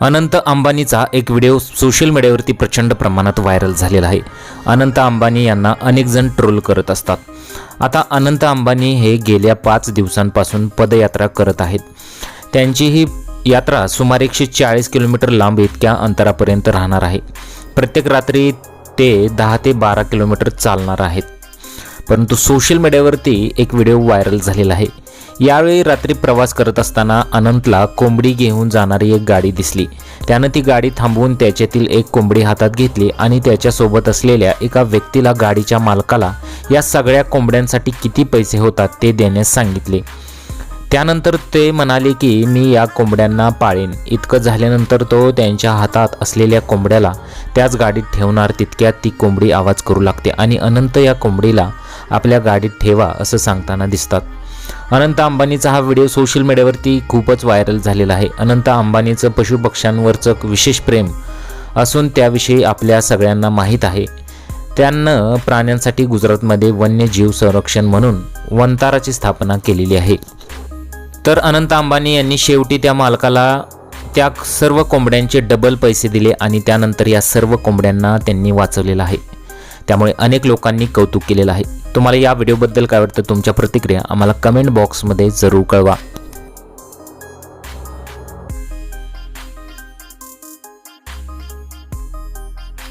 अनंत अंबानीचा एक video social मीडियावरती प्रचंड प्रमाणात व्हायरल झालेला आहे. अनंत अंबानी यांना अनेक जण ट्रोल करत असतात. आता अनंत अंबानी हे गेल्या पाच दिवसांपासून पदयात्रा करत आहेत. त्यांची ही यात्रा सुमारे एकशे चाळीस किलोमीटर लांब इतक्या अंतरापर्यंत राहणार आहे. प्रत्येक रात्री ते दहा ते बारा किलोमीटर चालणार आहेत. परंतु सोशल मीडियावरती एक व्हिडिओ व्हायरल झालेला आहे. यावेळी रात्री प्रवास करत असताना अनंतला कोंबडी घेऊन जाणारी एक गाडी दिसली. त्यानं ती गाडी थांबवून त्याच्यातील एक कोंबडी हातात घेतली आणि त्याच्यासोबत असलेल्या एका व्यक्तीला गाडीच्या मालकाला या सगळ्या कोंबड्यांसाठी किती पैसे होतात ते देण्यास सांगितले. त्यानंतर ते म्हणाले की मी या कोंबड्यांना पाळेन. इतकं झाल्यानंतर तो त्यांच्या हातात असलेल्या कोंबड्याला त्याच गाडीत ठेवणार तितक्यात ती कोंबडी आवाज करू लागते आणि अनंत या कोंबडीला आपल्या गाडीत ठेवा असं सांगताना दिसतात. अनंत अंबानीचा हा व्हिडिओ सोशल मीडियावरती खूपच व्हायरल झालेला आहे. अनंत अंबानीचं पशुपक्ष्यांवरचं विशेष प्रेम असून त्याविषयी आपल्या सगळ्यांना माहीत आहे. त्यांनं प्राण्यांसाठी गुजरातमध्ये वन्यजीव संरक्षण म्हणून वंताराची स्थापना केलेली आहे. तर अनंत अंबानी यांनी शेवटी त्या मालकाला त्या सर्व कोंबड्यांचे डबल पैसे दिले आणि त्यानंतर या सर्व कोंबड्यांना त्यांनी वाचवलेलं आहे. त्यामुळे अनेक लोकांनी कौतुक केलेलं आहे. तुम्हाला या व्हिडिओबद्दल काय वाटतं? तुमच्या प्रतिक्रिया आम्हाला कमेंट बॉक्समध्ये जरूर कळवा.